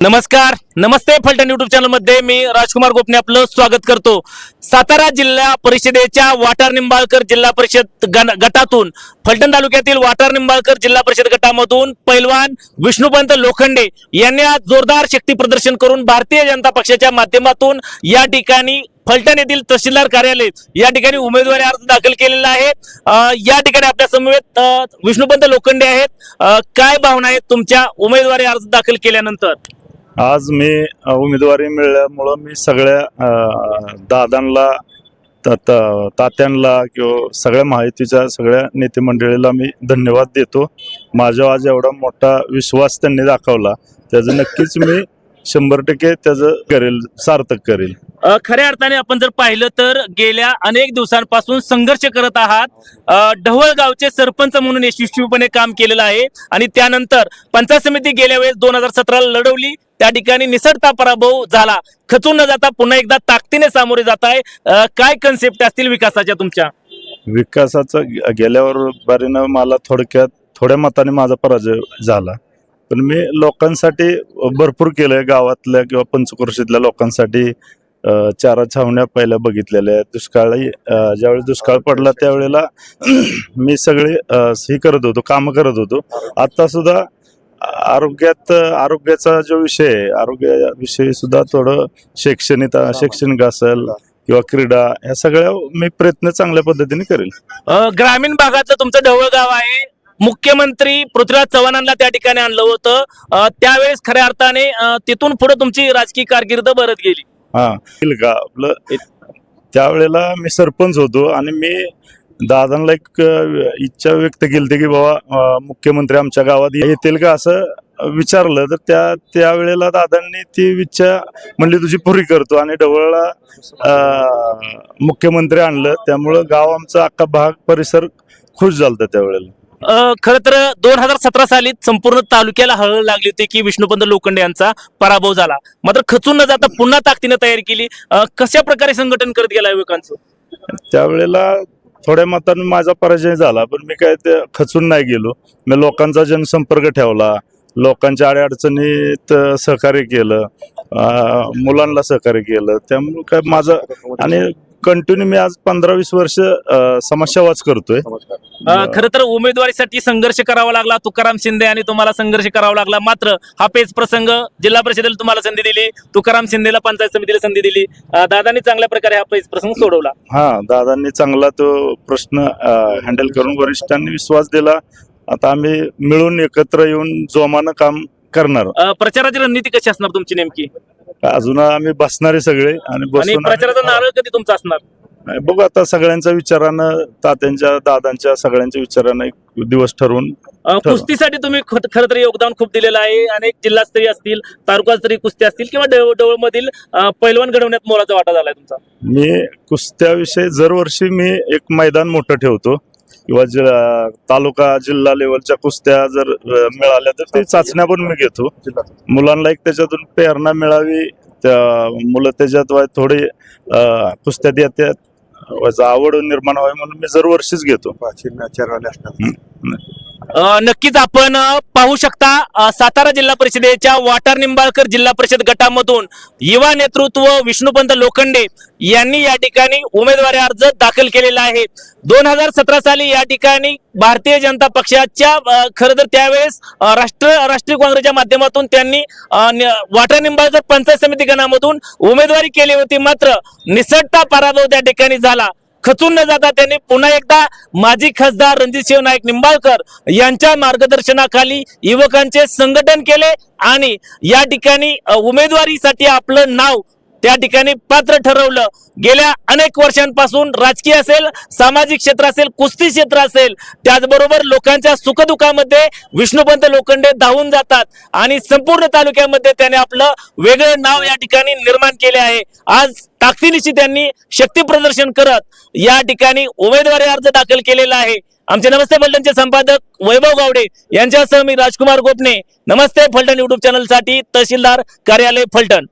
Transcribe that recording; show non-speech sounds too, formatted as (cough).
नमस्कार नमस्ते फलटण युट्यूब चॅनलमध्ये मी राजकुमार गोपने आपलं स्वागत करतो. सातारा जिल्हा परिषदेच्या वाटार निंबाळकर जिल्हा परिषद गण- गटातून फलटण तालुक्यातील वाटार निंबाळकर जिल्हा परिषद गटामधून पैलवान विष्णुपंत लोखंडे यांनी आज जोरदार शक्ती प्रदर्शन करून भारतीय जनता पक्षाच्या माध्यमातून या ठिकाणी फलटण येथील तहसीलदार कार्यालय या ठिकाणी उमेदवारी अर्ज दाखल केलेला आहे. या ठिकाणी आपल्या समवेत विष्णुपंत लोखंडे आहेत. काय भावना आहेत तुमच्या उमेदवारी अर्ज दाखल केल्यानंतर? आज मी उमेदवारी मिळाल्यामुळं मी सगळ्या दादांना तात्यांना किंवा सगळ्या माहितीच्या सगळ्या नेतेमंडळीला मी धन्यवाद देतो. माझ्या आज एवढा मोठा विश्वास त्यांनी दाखवला. त्याचं नक्कीच मी शंभर टक्के त्याचं करेल सार्थक करेल. खऱ्या अर्थाने आपण जर पाहिलं तर गेल्या अनेक दिवसांपासून संघर्ष करत आहात. ढवळगावचे सरपंच म्हणून यशस्वीपणे काम केलेलं आहे. आणि त्यानंतर पंचायत समिती गेल्या वेळेस दोन हजार सतराला लढवली. त्या ठिकाणी निसटता पराभव झाला. खचून न जाता पुन्हा एकदा ताकदीने सामोरे जात आहे. काय कन्सेप्ट असतील विकासाच्या तुमच्या? विकासाचं गेल्यावर बारीनं मला थोडक्यात थोड्या मताने माझा पराजय झाला. पण मी लोकांसाठी भरपूर केलंय. गावातल्या किंवा पंचक्रोशीतल्या लोकांसाठी चारा छावण्या पहिल्या बघितलेल्या आहेत. दुष्काळी ज्यावेळेस ज्यावेळी दुष्काळ पडला त्यावेळेला (clears throat) मी सगळे हे करत होतो कामं करत होतो. आता सुद्धा आरोग्यात आरोग्याचा जो विषय आहे आरोग्याविषयी सुद्धा थोडं शैक्षणिक शैक्षणिक असेल किंवा क्रीडा या सगळ्या मी प्रयत्न चांगल्या पद्धतीने करेल. ग्रामीण भागातलं तुमचं ढवळगाव आहे. मुख्यमंत्री पृथ्वीराज चव्हाणांना त्या ठिकाणी आणलं होतं. त्यावेळेस खऱ्या अर्थाने तिथून पुढे तुमची राजकीय कारकीर्द भरत गेली. हा. येईल का? आपलं त्यावेळेला मी सरपंच होतो आणि मी दादांना एक इच्छा व्यक्त केली होती की बाबा मुख्यमंत्री आमच्या गावात येतील का असं विचारलं. तर त्या त्यावेळेला दादांनी ती इच्छा म्हणली तुझी पुरी करतो. आणि ढवळला मुख्यमंत्री आणलं. त्यामुळं गाव आमचा अख्खा भाग परिसर खुश झाला त्यावेळेला. खरं तर दोन हजार सतरा साली संपूर्ण तालुक्याला हळहळ लागली होती की विष्णुपंत लोखंडे यांचा पराभव झाला. मात्र खचून न जाता पुन्हा ताकदीनं तयारी केली. कशा प्रकारे संघटन करत गेला युवकांचं? त्यावेळेला थोड्या मतांनी माझा पराजय झाला पण मी काय ते खचून नाही गेलो. मी लोकांचा जनसंपर्क ठेवला. लोकांच्या अडचणीत सहकार्य केलं. मुलांना सहकार्य केलं. त्यामुळे काय माझं आणि कंटिन्यू मी आज पंधरा वीस वर्ष समाजसेवाच करतोय. खरं तर उमेदवारीसाठी संघर्ष करावा लागला. तुकाराम शिंदे आणि तुम्हाला संघर्ष करावा लागला. मात्र हा पेच प्रसंग जिल्हा परिषदेला तुम्हाला संधी दिली. तुकाराम शिंदेला पंचायत समितीला संधी दिली. दादांनी चांगल्या प्रकारे हा पेच प्रसंग सोडवला. हा दादांनी चांगला तो प्रश्न हँडल करून वरिष्ठांनी विश्वास दिला. आता आम्ही मिळून एकत्र येऊन जोमानं काम करणार. प्रचाराची रणनीती कशी असणार तुमची नेमकी? अजून आम्ही बसणारे सगळे आणि आणि बसून आम्ही- प्रचाराचा नारळ कधी तुमचा असणार? नाही, बघू आता सगळ्यांच्या विचारानं तात्यांच्या दादांच्या सगळ्यांच्या विचारानं एक दिवस ठरवून अ, कुस्तीसाठी तुम्ही खरं तर योगदान खूप दिलेलं आहे अनेक जिल्हास्तरीय असतील तालुकास्तरीय कुस्ती असतील किंवा डव डवळ मधील पैलवान घडवण्यात मोलाचा वाटा झालाय तुमचा. मी कुस्त्याविषयी दरवर्षी मी एक मैदान मोठं ठेवतो. किंवा जि- तालुका जिल्हा लेवलच्या कुस्त्या जर मिळाल्या तर ते चाचण्या पण मी घेतो. मुलांना एक त्याच्यातून प्रेरणा मिळावी. त्या मुलं त्याच्यात थोडे कुस्त्यात येतात आवड निर्माण व्हावी म्हणून मी दरवर्षीच घेतो. अ, नक्कीच आपण पाहू शकता सातारा जिल्हा परिषदेच्या वाटार निंबाळकर जिल्हा परिषद गटामधून युवा नेतृत्व विष्णुपंत लोखंडे यांनी या ठिकाणी उमेदवारी अर्ज दाखल केलेला आहे. दोन हजार सतरा साली या ठिकाणी भारतीय जनता पक्षाच्या खर खरं तर त्यावेळेस राष्ट्र राष्ट्रीय काँग्रेसच्या माध्यमातून त्यांनी अ, वाटार निंबाळकर पंचायत समिती गणामधून उमेदवारी केली होती. मात्र निसटता पराभव त्या ठिकाणी झाला. खचून न जाता त्यांनी पुन्हा एकदा माजी खासदार रणजितसिंह नाईक निंबाळकर यांच्या मार्गदर्शनाखाली युवकांचे संघटन केले आणि या ठिकाणी उमेदवारीसाठी आपलं नाव त्या ठिकाणी पात्र ठरवलं. गेल्या अनेक वर्षांपासून राजकीय असेल सामाजिक क्षेत्र असेल कुस्ती क्षेत्र असेल त्याचबरोबर लोकांच्या सुखदुःखामध्ये विष्णुपंत लोखंडे धावून जातात आणि संपूर्ण तालुक्यामध्ये त्याने आपलं वेगळं नाव या ठिकाणी निर्माण केले आहे. आज ताकदीनिशी त्यांनी शक्ती प्रदर्शन करत या ठिकाणी उमेदवारी अर्ज दाखल केलेला आहे. आमचे नमस्ते फलटणचे संपादक वैभव गावडे यांच्यासह मी राजकुमार गोपने. नमस्ते फलटण युट्यूब चॅनलसाठी तहसीलदार कार्यालय फलटण.